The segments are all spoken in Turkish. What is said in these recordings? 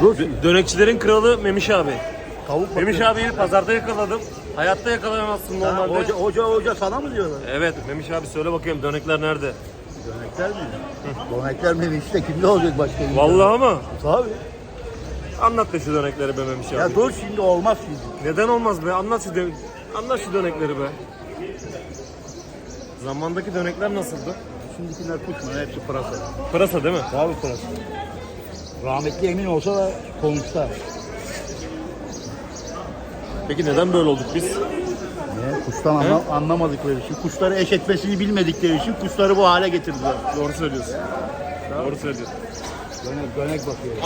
Dö- Dönekçilerin kralı Memiş abi. Tavuk Memiş bakıyor. abiyi pazarda yakaladım. Hayatta yakalayamazsın Ha, normalde. hoca, hoca hoca sana mı diyorlar? Evet Memiş abi söyle bakayım dönekler nerede? Dönekler mi? Dönekler mi işte kimde olacak başka? bir Vallahi ama. Tabii. Anlat da şu dönekleri be Memiş abi. Ya dur şimdi olmaz şimdi. Neden olmaz be? Anlat şu, anlat şu dönekleri be. Zamandaki dönekler nasıldı? Şimdikiler kuşma hepsi pırasa. Pırasa değil mi? Tabii pırasa. Rahmetli emin olsa da konuşsa. Peki neden böyle olduk biz? Ne? Kuştan anla- anlamadıkları için, kuşları eş etmesini bilmedikleri için kuşları bu hale getirdiler. Doğru söylüyorsun. Doğru söylüyorsun. Dönek, dönek bakıyor.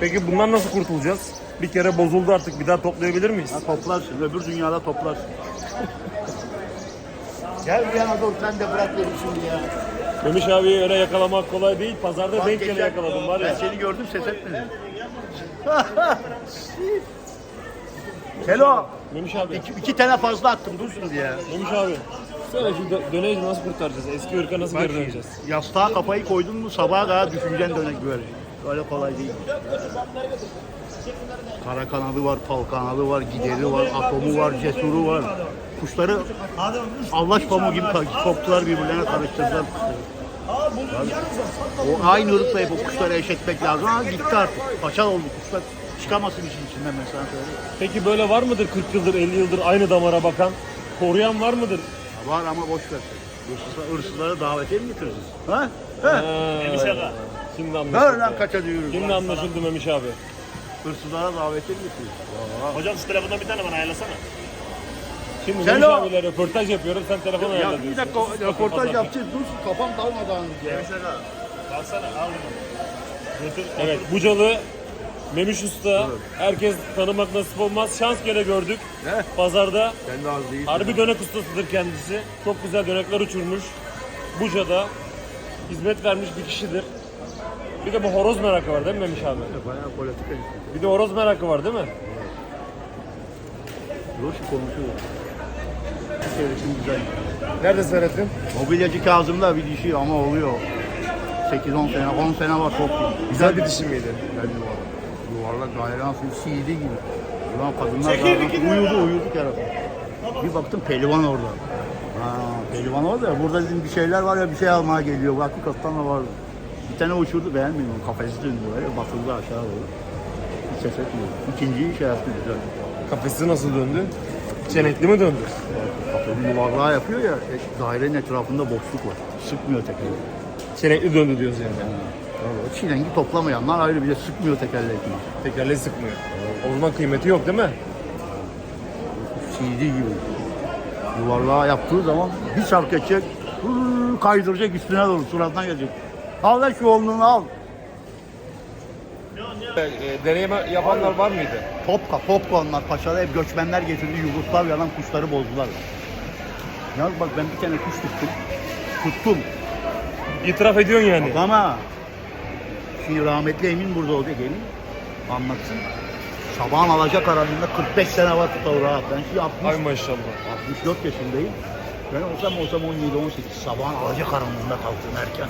Peki bundan nasıl kurtulacağız? Bir kere bozuldu artık bir daha toplayabilir miyiz? Ha, toplarsın, öbür dünyada toplarsın. Gel bir yana dur, sen de bırak beni şimdi ya. Memiş abiyi öyle yakalamak kolay değil. Pazarda Bak denk gele geçen- yakaladım var ya. Ben seni gördüm ses etmedim. Kelo, Memiş abi. iki, iki tane fazla attım dursun diye. Memiş abi. Söyle şu dö- döneyi nasıl kurtaracağız? Eski ırka nasıl geri döneceğiz? yastığa kafayı koydun mu sabaha kadar düşüneceksin dönek böyle. Öyle kolay değil. Kara kanadı var, fal kanadı var, gideri var, atomu var, cesuru var. Kuşları Allah pamuğu gibi ka- soktular birbirlerine karıştırdılar kuşları. O aynı ırkla hep o kuşları eşetmek lazım. Ha gitti artık. Paçal oldu kuşlar. Çıkamasın işin içinden ben sana söyleyeyim. Peki böyle var mıdır 40 yıldır 50 yıldır aynı damara bakan? Koruyan var mıdır? Var ama boş ver. Hırsızlar, hırsızları davete mi getireceğiz? Ha? Ha? Ha. Şimdi Ver anlaşıldı. lan kaça diyoruz. Şimdi anlaşıldı Memiş abi. Hırsızlara davete mi getireceğiz? Hocam şu telefondan bir tane bana ayarlasana. Şimdi Sen Memiş o- abiyle röportaj yapıyorum sen telefonu Ya ayarla bir dakika röportaj yapacağız. Dur kafam kalmadan ya. Baksana al. Evet Bucalı Memiş Usta. Herkes tanımak nasip olmaz. Şans kere gördük. Ne? Pazarda Ben de az değil. harbi dönek ustasıdır kendisi. Çok güzel dönekler uçurmuş. Buca'da hizmet vermiş bir kişidir. Bir de bu horoz merakı var değil mi Memiş abi? Bayağı politika. Bir de horoz merakı var değil mi? Dur şu konuşuyor. Seyretim güzel. Nerede seyrettin? Mobilyacı Kazım'da bir dişi ama oluyor. 8-10 sene, 10 sene var çok iyi. Güzel bir dişi miydi? Güzel yuvarlak. Yuvarlak daire nasıl CD gibi. Ulan kadınlar zaten uyudu uyudu kerata. Bir baktım pelivan orada. Ha, pelivan orada. Burada dedim bir şeyler var ya bir şey almaya geliyor. Hakikaten de vardı. Bir tane uçurdu beğenmedim. Kafesi döndü böyle batırdı aşağı doğru. Hiç ses etmiyor. İkinciyi şey yaptı güzel. Kafesi nasıl döndü? Çenekli mi döndü? Kafayı yuvarlağı yapıyor ya e, dairenin etrafında boşluk var. Sıkmıyor tekeri. Çenekli döndü diyoruz yani. O çilengi toplamayanlar ayrı bir de sıkmıyor tekerlekini. Tekerleği sıkmıyor. O zaman kıymeti yok değil mi? CD gibi. Yuvarlağı yaptığı zaman bir çark edecek, hıı, kaydıracak üstüne doğru suratına gelecek. Al lan şu oğlunu al. E, deneyime yapanlar var mıydı? Topka, Topkonlar, paşalar hep göçmenler getirdi Yugoslavya'dan kuşları bozdular. Ya bak ben bir tane kuş tuttum. Tuttum. İtiraf ediyorsun yani. Ama şimdi rahmetli Emin burada olacak Emin. Anlatsın. Sabahın alacak aranında 45 sene var tutar rahat. Ben şimdi 60, Ay maşallah. 64 yaşındayım. Ben olsam olsam 17-18 sabahın alacak aranında kalktım erken.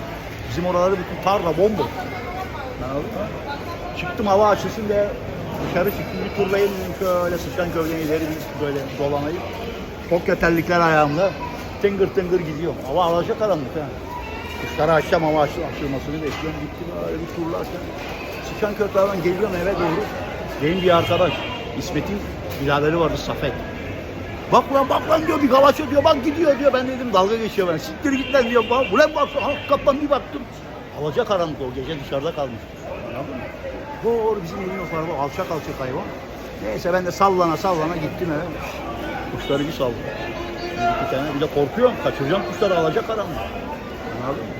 Bizim oraları bütün tarla bomboş. Çıktım hava açılsın diye dışarı çıktım bir turlayayım dedim şöyle sıçan kövden ileri bir böyle dolanayım. Çok yeterlikler ayağımda. Tıngır tıngır gidiyorum. Hava alacak karanlık ha. Kuşlara akşam hava açıl, açılmasını bekliyorum. Gittim öyle bir turlarken. Sıçan köprüden geliyorum eve doğru. Benim bir arkadaş İsmet'in biraderi vardı Safet. Bak lan bak lan diyor bir galaça diyor bak gidiyor diyor. Ben dedim dalga geçiyor ben. Siktir git lan diyor. Bak, ulan bak hakikaten bir baktım. Alacak karanlık o gece dışarıda kalmış. Anladın mı? Doğru bizim evin o tarafa alçak alçak hayvan. Neyse ben de sallana sallana gittim eve. Kuşları bir saldım. Bir iki tane bir de korkuyorum. Kaçıracağım kuşları alacak karanlık. Anladın mı?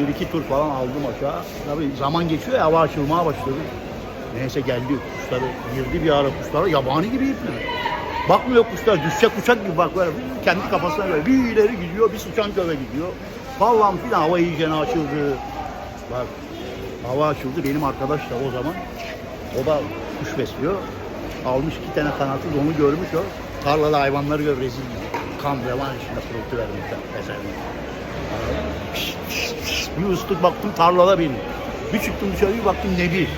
Bir iki tur falan aldım aşağı. Tabii zaman geçiyor ya hava açılmaya başladı. Neyse geldi kuşları girdi bir ara kuşlara yabani gibi ipler. Bakmıyor kuşlar düşecek uçak gibi bak böyle kendi kafasına göre bir ileri gidiyor bir sıçan köve gidiyor. Falan filan hava iyice açıldı. Bak hava açıldı benim arkadaş da o zaman o da kuş besliyor. Almış iki tane kanatı onu görmüş o. Tarlada hayvanları gör rezil. Kan revan içinde pırıltı vermişler mesela. Bir ıslık baktım tarlada benim. Bir çıktım dışarı bir baktım Nebi.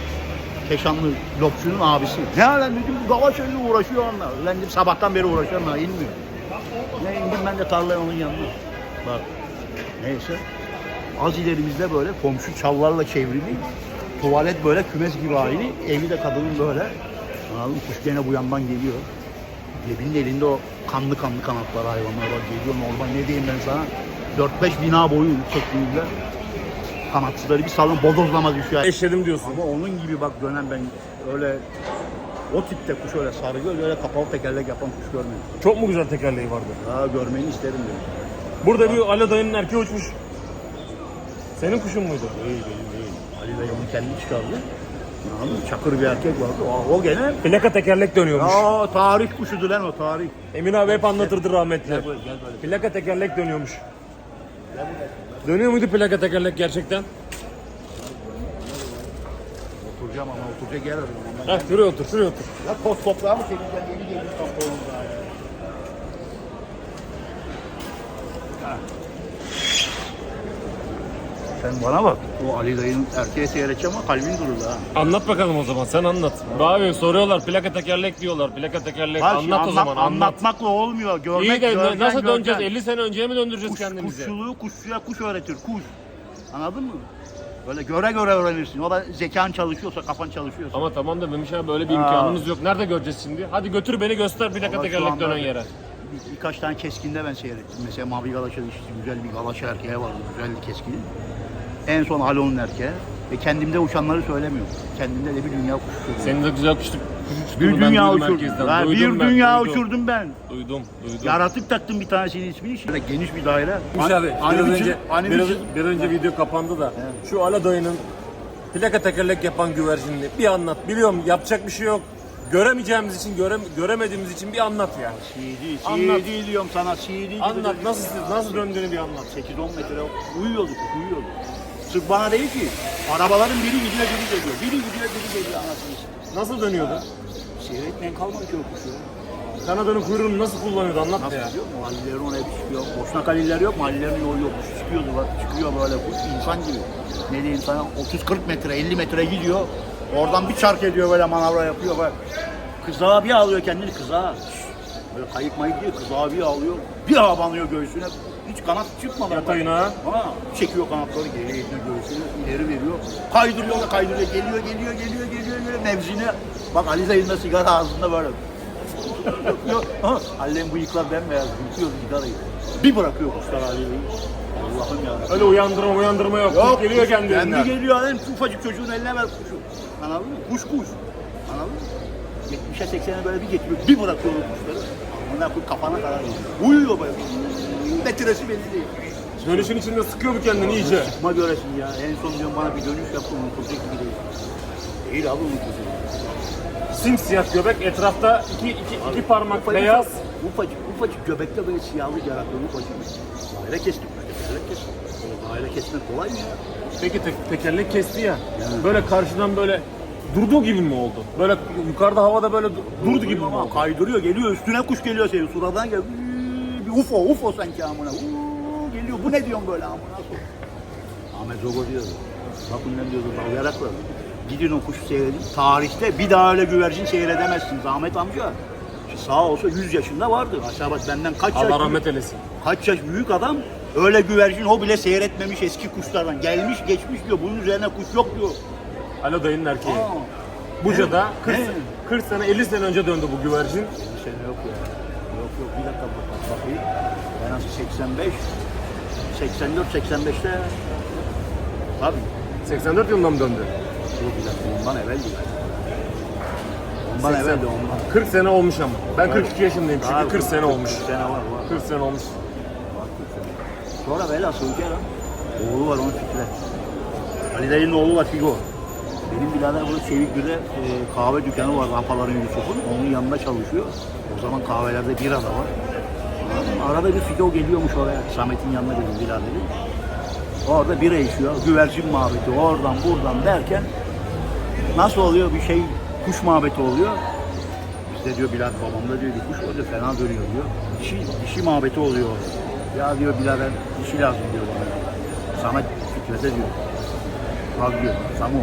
Keşanlı lopçunun abisi. Ne lan dedim bu Gavaşöylü uğraşıyor onunla. Ulan dedim sabahtan beri uğraşıyorum ha inmiyor. Ne indim ben de tarlaya onun yanına. Bak neyse. Az ilerimizde böyle komşu çallarla çevrili. Tuvalet böyle kümes gibi hali. Evi de kadının böyle. Anladın? Kuş gene bu yandan geliyor. Cebinin elinde o kanlı kanlı kanatlar hayvanlar var. Geliyor normal ne diyeyim ben sana. 4-5 bina boyu yüksekliğinde kanatsızları bir salın bodozlama düşüyor. Eşledim diyorsun. Ama onun gibi bak dönen ben öyle o tipte kuş öyle sarı göz öyle kapalı tekerlek yapan kuş görmedim. Çok mu güzel tekerleği vardı? Daha görmeni isterim dedim. Burada bir Ali dayının erkeği uçmuş. Senin kuşun muydu? Değil değil değil. Ali Bey onu kendi çıkardı. Anladın? Çakır bir erkek vardı. O, o gene Plaka tekerlek dönüyormuş. ya tarih kuşudu lan o tarih. Emin abi hep anlatırdı rahmetli. Gel böyle gel böyle. Plaka tekerlek dönüyormuş. Dönüyor muydu plaka tekerlek gerçekten? Oturacağım ama oturacak yer arıyorum. Ondan Heh, şuraya otur, şuraya otur. Ya toz toprağı mı çekeceğim yeni gelmiş kampanyamıza ya. Sen bana bak. O Ali dayının erkeğe seyredeceğim ama kalbin durur ha. Anlat bakalım o zaman, sen anlat. Abi soruyorlar, plaka tekerlek diyorlar, plaka tekerlek. Bak, anlat o anlat- zaman, anlat. Anlatmakla olmuyor. Görmek, İyi de göreceksin, nasıl döneceğiz? göreceksin. 50 sene önceye mi döndüreceğiz Kuş, kendimizi? kuşçuluğu kuşçuya kuş öğretir. Kuş. Anladın mı? Böyle göre göre öğrenirsin. O da zekan çalışıyorsa, kafan çalışıyorsa. Ama tamam da Memiş abi böyle bir Ha. imkanımız yok. Nerede göreceğiz şimdi? Hadi götür beni göster plaka Ama şu tekerlek anda dönen yere. bir- birkaç tane keskinde ben seyrettim. Mesela Mavi Galaşa'da işte güzel bir Galaşa erkeği vardı. Güzel bir keskini. En son Halon'un erkeği. Ve kendimde uçanları söylemiyorum. Kendimde de bir dünya kuş uçurdum. Senin de güzel kuşluk bir ben dünya duydum uçurdum. herkesten. Ha, Duydum bir ben, dünya duydum. uçurdum ben. Duydum, duydum. Yaratık taktım bir tanesinin ismini. Şöyle geniş bir daire. Memiş abi biraz bir çiz- önce, hani biraz, bir çiz- bir önce video kapandı da şu Ala dayının plaka tekerlek yapan güvercinini bir anlat. Biliyorum yapacak bir şey yok. Göremeyeceğimiz için, göre, göremediğimiz için bir anlat ya. CD, Anlat. CD diyorum sana CD gibi Anlat dönüyor. nasıl nasıl döndüğünü bir anlat. 8-10 metre uyuyorduk, uyuyorduk. Sırf bana değil ki. Arabaların biri gidiyor, biri geliyor. Biri gidiyor, biri geliyor anasını satayım. Nasıl dönüyordu? Seyretmeyen kalmadı ki o kuşu. Kanadının kuyruğunu nasıl kullanıyordu anlat Nasıl ya. biliyor musun? Halillerin oraya bir çıkıyor. Boşnak haliller yok mu? Halillerin yolu yok. Çıkıyordu bak. Çıkıyor böyle kuş insan gibi. Ne diyeyim sana 30-40 metre, 50 metre gidiyor. Oradan bir çark ediyor böyle manavra yapıyor bak. Kızağa bir alıyor kendini kızağa. Böyle kayık mayık diyor kızağa bir alıyor. Bir abanıyor göğsüne. Hiç kanat çıkmadan. Yatayına. Ha, çekiyor kanatları geri eğiyor göğsünü ileri veriyor. Kaydırıyor da kaydırıyor. Geliyor geliyor geliyor geliyor geliyor mevzine. Bak Ali Dayı'nın da sigara ağzında böyle. Yok, ha, Ali'nin bıyıklar bembeyaz. Yutuyor sigarayı. Bir bırakıyor kuşlar Ali'yi. Allah'ım ya. Öyle uyandırma uyandırma yok. Yok geliyor kuş kendi geliyor. Hem ufacık çocuğun eline ver kuşu. Anladın mı? Kuş kuş. Anladın mı? 70'e 80'e böyle bir getiriyor. Bir bırakıyor kuşları. Amına koy kafana kadar. Uyuyor böyle. Metresi belli değil. Dönüşün içinde sıkıyor bu kendini iyice. Çıkma göresin ya. En son diyorum bana bir dönüş yaptı unutulacak gibi değil. Değil abi unutulacak. Simsiyah göbek etrafta iki, iki, iki parmak Ufacık- beyaz. Ufacık, ufacık göbekte böyle siyahlık yaratıyor ufacık. Daire kestik işte, daire kestik. Böyle daire kesmek kolay mı ya? Peki tek, tekerlek kesti ya. Böyle karşıdan böyle durduğu gibi mi oldu? Böyle yukarıda havada böyle du- durdu gibi mi oldu? kaydırıyor geliyor üstüne kuş geliyor senin suradan geliyor. Bir UFO UFO sanki amına. Uuu, geliyor bu ne diyorsun böyle amına sok. Ahmet Zogo diyordu. Bakın ne diyordu dalgayarakla. Gidin o kuşu seyredin. Tarihte bir daha öyle güvercin seyredemezsiniz Ahmet amca. Ki Sağ olsa 100 yaşında vardı. Aşağı bak benden kaç yaş Allah büyük- rahmet eylesin. Kaç yaş büyük adam öyle güvercin o bile seyretmemiş eski kuşlardan. Gelmiş geçmiş diyor bunun üzerine kuş yok diyor. Alo dayının erkeği. Buca'da 40, He. 40 sene 50 sene önce döndü bu güvercin. bir sene yok ya. Yok yok bir dakika bak, bak bakayım. Ben nasıl 85, 84, 85'te Tabii. 84 yılında mı döndü? Dur bir dakika ondan evveldi. Ondan 80. evveldi ondan. 40 sene olmuş ama. Ben 42 yaşındayım Daha çünkü 40 sene olmuş. 40 sene var var. 40 sene olmuş. var 40 sene. Sonra velhasıl kelam. Oğlu var onun Fikret. Ali Dayı'nın oğlu var Figo. Benim birader burada Çevikli'de e, kahve dükkanı var Rampaların Yusuf'un. Onun yanında çalışıyor. O zaman kahvelerde bira da var. Arada bir Figo geliyormuş oraya. Samet'in yanına benim biraderi. Orada bira içiyor. Güvercin muhabbeti oradan buradan derken nasıl oluyor bir şey kuş muhabbeti oluyor. Bizde diyor birader babamda diyor bir kuş oluyor fena dönüyor diyor. Dişi, dişi muhabbeti oluyor orada. Ya diyor birader dişi lazım diyor bana. Samet Fikret'e diyor. Bak diyor Samu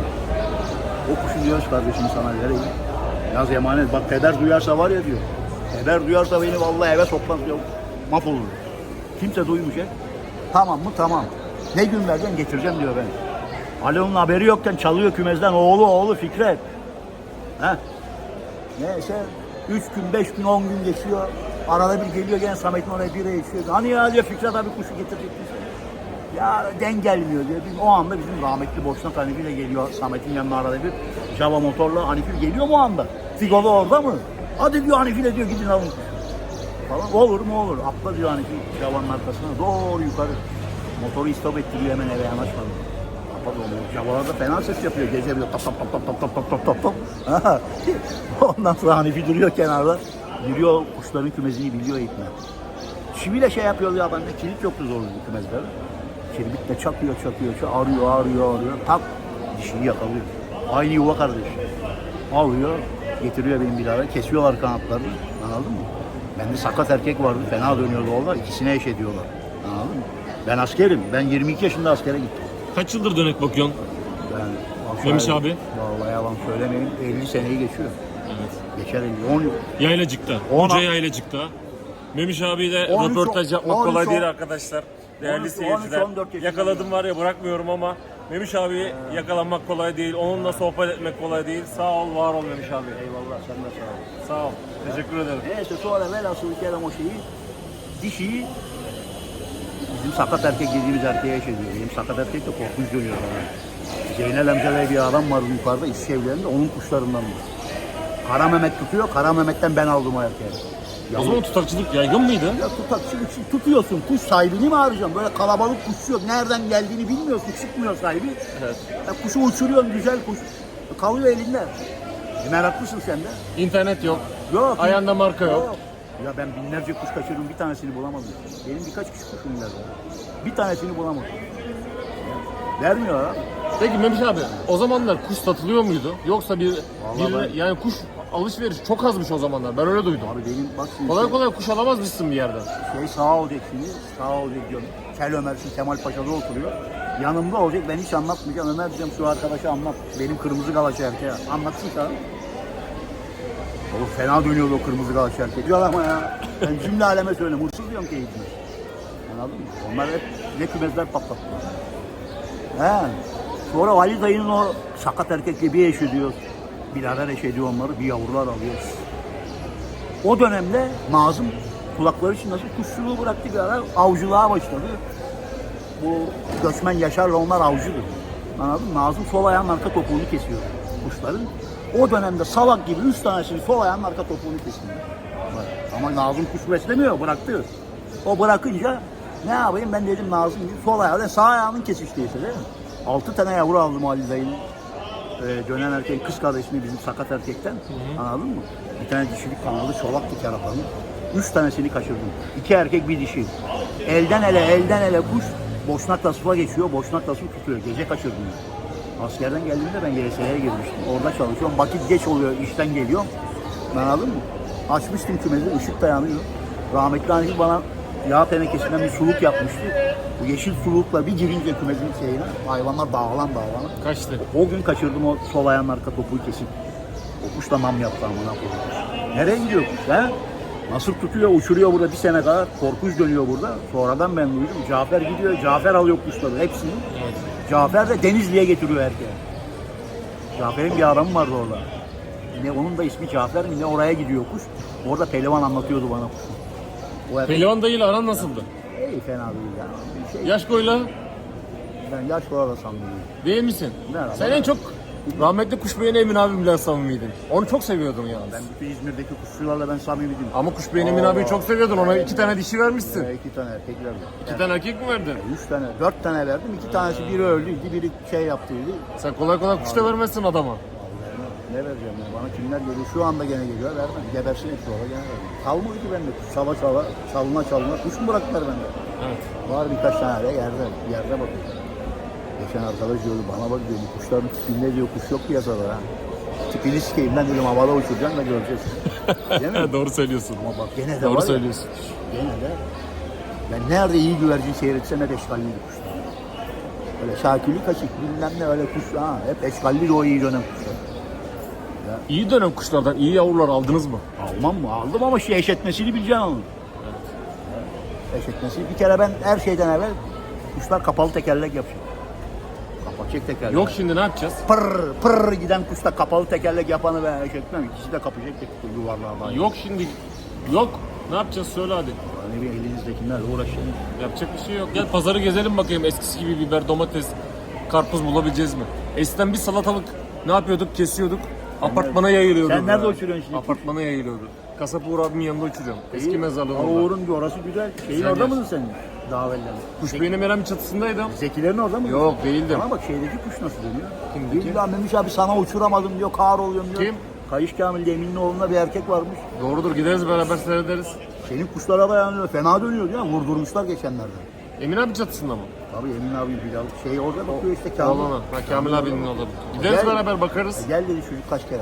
O kuşu diyoruz kardeşim sana vereyim. Yaz emanet. Bak peder duyarsa var ya diyor. Peder duyarsa beni vallahi eve sokmaz diyor. Mahvolur. Kimse duymayacak. Tamam mı? Tamam. Ne gün vereceksin getireceğim diyor ben. Alo'nun haberi yokken çalıyor kümezden. Oğlu oğlu Fikret. He. Neyse 3 gün, 5 gün, 10 gün geçiyor. Arada bir geliyor gene Samet'in oraya bira içiyor. Hani ya diyor Fikret abi kuşu getirecektin sen. Ya den gelmiyor diyor. Biz, o anda bizim rahmetli Boşnak Hanifi de geliyor Samet'in yanına arada bir. Java motorla Hanifi geliyor mu o anda? Figo'da orada mı? Hadi diyor Hanifi de diyor gidin alın. Falan. Olur mu olur. Atla diyor Hanifi Java'nın arkasına doğru yukarı. Motoru istop ettiriyor hemen eve yanaşmadı. Javalar da fena ses yapıyor. Gece bile tap tap tap tap tap tap tap tap tap. Ondan sonra Hanifi duruyor kenarda. Giriyor kuşların kümesini biliyor ipne. Çiviyle şey yapıyor ya bende kilit yoktu zorlu kümezlerde. Kirbitle çakıyor çakıyor çakıyor arıyor arıyor arıyor tak dişiyi yakalıyor. Aynı yuva kardeş. Alıyor getiriyor benim birader kesiyorlar kanatlarını anladın mı? Bende sakat erkek vardı fena dönüyordu onlar ikisine eş ediyorlar anladın mı? Ben askerim ben 22 yaşında askere gittim. Kaç yıldır dönek bakıyorsun? Ben Memiş abi? Vallahi yalan söylemeyeyim 50 seneyi geçiyor. Geçer 50 10 yıl. Yaylacık'ta. On- Koca Yaylacık'ta. Memiş abiyle 13 röportaj yapmak 13 kolay değil arkadaşlar. Değerli 13 seyirciler. 14 yaşında. Yakaladım var ya bırakmıyorum ama Memiş abi yakalanmak kolay değil. Onunla sohbet etmek kolay değil. Sağ ol, var ol Memiş abi. Eyvallah sen de sağ ol. Sağ ol. Teşekkür ederim. Neyse sonra velhasıl kelam o şeyi dişiyi bizim sakat erkek dediğimiz erkeğe şey diyor. Benim sakat erkek de korkunç dönüyor bana. Zeynel amca diye bir adam vardı yukarıda iş evlerinde onun kuşlarından. Kara Mehmet tutuyor. Kara Mehmet'ten ben aldım o erkeği. O zaman tutakçılık yaygın mıydı? ya tutakçılık için tutuyorsun. Kuş sahibini mi arayacaksın? Böyle kalabalık kuş yok. Nereden geldiğini bilmiyorsun. Çıkmıyor sahibi. Evet. Ya kuşu uçuruyorsun güzel kuş. Kalıyor elinde. E, Meraklısın sen de. İnternet yok. Yok. Ayağında marka yok. Ya ben binlerce kuş kaçırdım bir tanesini bulamadım. Benim birkaç kişi kuşum var. Bir tanesini bulamadım. Vermiyor ha. Peki Memiş abi o zamanlar kuş satılıyor muydu? Yoksa bir, Vallahi bir yani kuş alışveriş çok azmış o zamanlar. Ben öyle duydum. Abi benim bak şimdi Kolay kolay kuş alamazmışsın bir yerden. şey sağ olacak şimdi. Sağ olacak diyorum. Kel Ömer şimdi Kemal Paşa'da oturuyor. Yanımda olacak ben hiç anlatmayacağım. Ömer diyeceğim şu arkadaşa anlat. Benim kırmızı galaşı erkeğe. Anlatsın sana. Oğlum fena dönüyordu o kırmızı galaşı erkek. Güzel ama ya. Ben cümle aleme söyleyeyim. Hırsız diyorum ki eğitim. Anladın mı? Onlar hep ne kümezler patlattılar. He. Sonra Ali dayının o sakat erkekle bir eş ediyor. Birader eş ediyor onları. Bir yavrular alıyor. O dönemde Nazım kulakları için nasıl kuşçuluğu bıraktı bir ara avcılığa başladı. Bu göçmen Yaşar'la onlar avcıdır. Anladın mı? Nazım sol ayağının arka topuğunu kesiyor kuşların. O dönemde salak gibi üç tanesini sol ayağının arka topuğunu kesiyor. Ama Nazım kuş beslemiyor, bıraktı. O bırakınca ne yapayım ben dedim Nazım sol ayağı, sağ ayağının kesiştiyse değil mi? Altı tane yavru aldım Ali dayının. Ee, dönen erkeğin kız kardeşini bizim sakat erkekten. Anladın mı? Bir tane dişilik kanalı çolaktı kerapanın. Üç tanesini kaçırdım. İki erkek bir dişi. Elden ele elden ele kuş boşnak tasıfa geçiyor. Boşnak tasıfı tutuyor. Gece kaçırdım. Askerden geldiğimde ben YS'ye girmiştim. Orada çalışıyorum. Vakit geç oluyor. işten geliyorum. Anladın mı? Açmıştım kümesi. ışık da yanıyor. Rahmetli annesi bana yağ tenekesinden bir suluk yapmıştı. Bu yeşil sulukla bir girince kümesin şeyine hayvanlar dağılan dağılan. Kaçtı. O gün kaçırdım o sol ayağının arka topuğu kesip. O kuş da nam yaptı amına koyayım. Nereye gidiyor kuş he? Nasıl tutuyor, uçuruyor burada bir sene kadar. Korkunç dönüyor burada. Sonradan ben duydum. Cafer gidiyor, Cafer alıyor kuşları hepsini. Cafer de Denizli'ye getiriyor erkeği. Cafer'in bir adamı vardı orada. Ne onun da ismi Cafer mi ne oraya gidiyor kuş. Orada pehlivan anlatıyordu bana kuşu. Erkek Pehlivan dayıyla aran nasıldı? iyi fena değil ya. Bir şey, Yaş koyla ben yaş olarak da sanmıyorum. değil misin? Merhaba. Sen en çok rahmetli Kuşbey'in Emin abimle samimiydin. Onu çok seviyordun ya. Ben bütün İzmir'deki kuşçularla ben samimiydim. Ama Kuşbey'in Emin abiyi çok seviyordun. Ona iki tane dişi vermişsin. Ee, iki tane erkek verdim. İki tane erkek mi verdin? Üç tane, dört tane verdim. İki tanesi biri öldüydü, biri şey yaptıydı. Sen kolay kolay kuş da vermezsin adama. Ne vereceğim ya? Bana kimler geliyor? Şu anda gene geliyor. Vermem. Gebersin hepsi orada gene vermem. Kalmadı ki bende. Kuş çala çala, çalına çalına. Kuş mu bıraktılar bende? Evet. Var birkaç tane de yerde. Yerde bakıyor. Geçen arkadaş diyordu bana bak diyor bu kuşların tipinde diyor kuş yok piyasada ha. Tipini sikeyim ben dedim havada uçuracaksın da göreceğiz. Değil mi? Doğru söylüyorsun. Ama bak gene de Doğru var ya, söylüyorsun. Gene de ben nerede iyi güvercin seyretsem hep eşkalliydi kuşlar. Öyle şakili kaçık bilmem ne öyle kuş ha hep eşkalliydi o iyi dönem kuşlar. İyi dönem kuşlardan iyi yavrular aldınız mı? Almam mı? Aldım ama şey eşetmesini bileceksin onun. Eşetmesi. Bir kere ben her şeyden evvel kuşlar kapalı tekerlek yapacağım. Kapatacak tekerlek. Yok şimdi ne yapacağız? Pırr pırr giden kuşta kapalı tekerlek yapanı ben eşetmem. İkisi de kapacak tek yuvarlığa bağlı. Yok şimdi. Yok. Ne yapacağız söyle hadi. Hani bir elinizdekilerle uğraşın. Yapacak bir şey yok. Gel pazarı gezelim bakayım eskisi gibi biber, domates, karpuz bulabileceğiz mi? Eskiden bir salatalık ne yapıyorduk? Kesiyorduk. Apartmana yayılıyordu. Sen nerede uçuruyorsun şimdi? Apartmana yayılıyordu. Kasap Uğur abimin yanında uçuruyorum. Eski mezarlığın orada. Uğur'un bir orası güzel. Şeyin Güzel orada yer. mısın sen? Davellerin. Kuş beyni Meram çatısındaydım. Zekilerin orada mı? Yok değildim. Ama bak şeydeki kuş nasıl dönüyor? Kimdeki? Kim? Memiş abi sana uçuramadım diyor, kar oluyorum diyor. Kim? Kayış Kamil Emin'in oğlunda bir erkek varmış. Doğrudur gideriz beraber seyrederiz. Senin kuşlara dayanıyor. Fena dönüyor ya. Vurdurmuşlar geçenlerde. Emin abi çatısında mı? Tabii Emin abi Bilal. Şey orada bakıyor işte Kamil. Oğlana. Ha, Kamil abinin orada. Gideriz Gel. beraber bakarız. Gel dedi çocuk kaç kere.